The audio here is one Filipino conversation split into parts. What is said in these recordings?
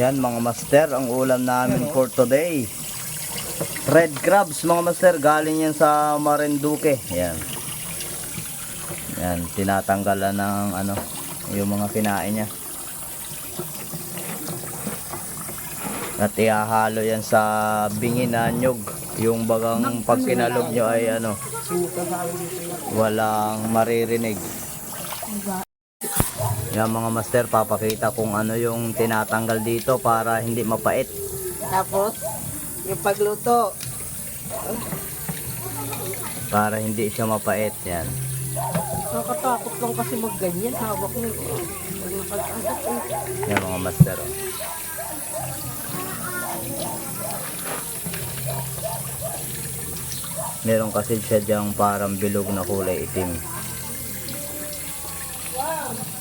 Yan mga master, ang ulam namin for today. Red crabs mga master, galing yan sa Marinduque. Yan. Yan, tinatanggalan ng ano, yung mga kinain niya. At ihahalo yan sa bingi na nyog. Yung bagang pag kinalog nyo ay ano, walang maririnig. Yan mga master, papakita kung ano yung tinatanggal dito para hindi mapait. Tapos, yung pagluto. Para hindi siya mapait. Yan. Nakakatakot lang kasi magganyan. Hawak mo. Eh. Yan mga master. oh. Meron kasi siya diyang parang bilog na kulay itim.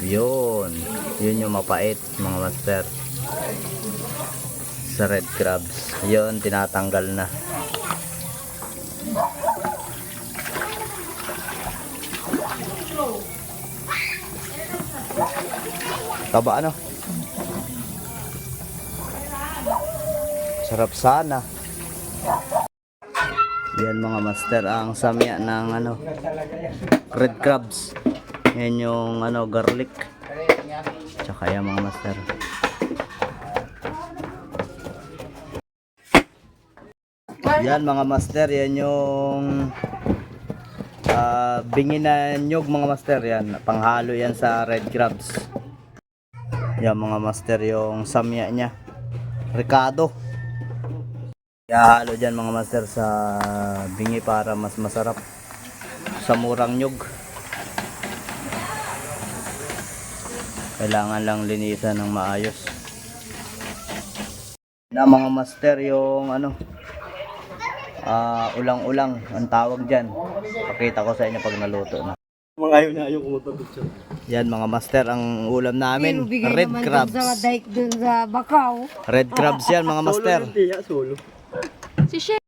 Yun. Yun yung mapait mga master. Sa red crabs. Yun, tinatanggal na. Taba ano? Sarap sana. Yan mga master ang samya ng ano red crabs. Yan yung ano garlic. Tsaka yan mga master. Yan mga master, yan yung ah bingi na nyog mga master yan. Panghalo yan sa red crabs. Yan mga master yung samya niya. Ricardo. Ihahalo dyan mga master sa bingi para mas masarap. Sa murang nyog. Kailangan lang linisan ng maayos. Na mga master yung ano ah ulang-ulang ang tawag dyan. Pakita ko sa inyo pag naluto na. Mga ayaw na ayaw picture. Yan mga master ang ulam namin. Red crabs. Sa daik dun sa Bakaw. Red crabs yan mga master. Solo. Si Chef.